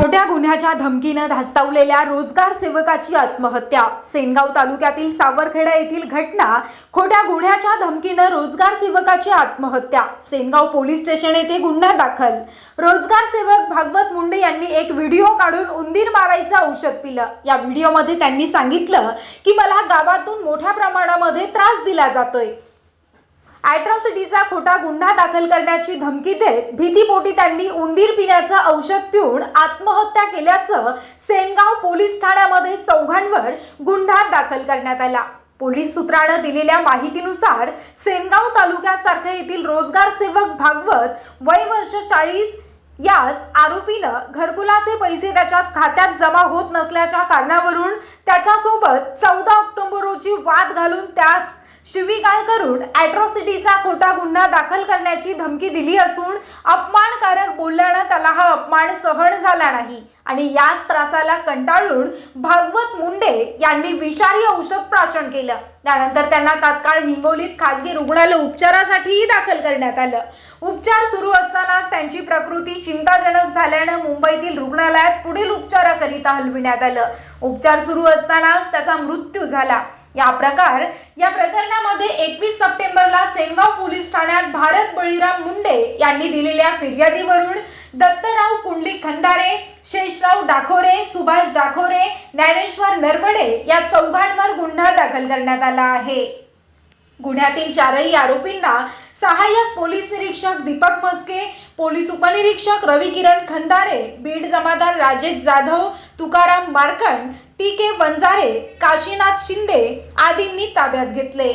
गुन्ह्याच्या धमकीनं धास्तावलेल्या रोजगार सेवकाची आत्महत्या. सेनगाव तालुक्यातील सावरखेडा येथील घटना खोट्या गुन्ह्याच्या धमकीनं रोजगार सेवकाची आत्महत्या. सेनगाव पोलीस स्टेशन येथे गुन्हा दाखल. रोजगार सेवक भागवत मुंडे यांनी एक व्हिडिओ काढून उंदीर मारायचं औषध पिलं. या व्हिडिओमध्ये त्यांनी सांगितलं की मला गावातून मोठ्या प्रमाणामध्ये त्रास दिला जातोय. अॅट्रॉसिटीचा खोटा गुन्हा दाखल करण्याची धमकी देत भीतीपोटी त्यांनी उंदीर पिण्याचं औषध पिऊन आत्महत्या केल्याचं सेनगाव पोलीस ठाण्यामध्ये चौघांवर गुन्हा दाखल करण्यात आला. पोलीस सूत्रानं दिलेल्या माहितीनुसार सेनगाव तालुक्यासारखं येथील रोजगार सेवक भागवत वय वर्ष चाळीस यास आरोपीनं घरकुलाचे पैसे त्याच्या खात्यात जमा होत नसल्याच्या कारणावरून त्याच्यासोबत चौदा ऑक्टोबर रोजी वाद घालून त्याच शिवीगाळ करून अॅट्रॉसिटीचा खोटा गुन्हा दाखल करण्याची धमकी दिली असून अपमानकारक बोलल्यानं त्याला हा अपमान सहन झाला नाही. आणि याच त्रासाला कंटाळून भागवत मुंडे यांनी विषारी औषध प्राशन केलं. त्यानंतर त्यांना तात्काळ हिंगोलीत खासगी रुग्णालय उपचारासाठीही दाखल करण्यात आलं. उपचार सुरू असतानाच त्यांची प्रकृती चिंताजनक झाल्यानं मुंबईतील रुग्णालयात पुढील उपचाराकरिता हलविण्यात आलं. उपचार सुरू असतानाच त्याचा मृत्यू झाला. या प्रकार या प्रकरणामध्ये एकवीस सप्टेंबरला सेनगाव पोलीस ठाण्यात भारत बळीराम मुंडे यांनी दिलेल्या फिर्यादीवरून दत्तराव कुंडली खंदारे शेषराव डाखोरे सुभाष डाखोरे ज्ञानेश्वर नरवडे या चौघांवर गुन्हा दाखल करण्यात आला आहे. गुन्ह्यातील चारही आरोपींना सहाय्यक पोलीस निरीक्षक दीपक मस्के पोलीस उपनिरीक्षक रवी किरण खंदारे बीड जमादार राजेश जाधव तुकाराम मार्कंड टी के वंजारे काशीनाथ शिंदे आदींनी ताब्यात घेतले.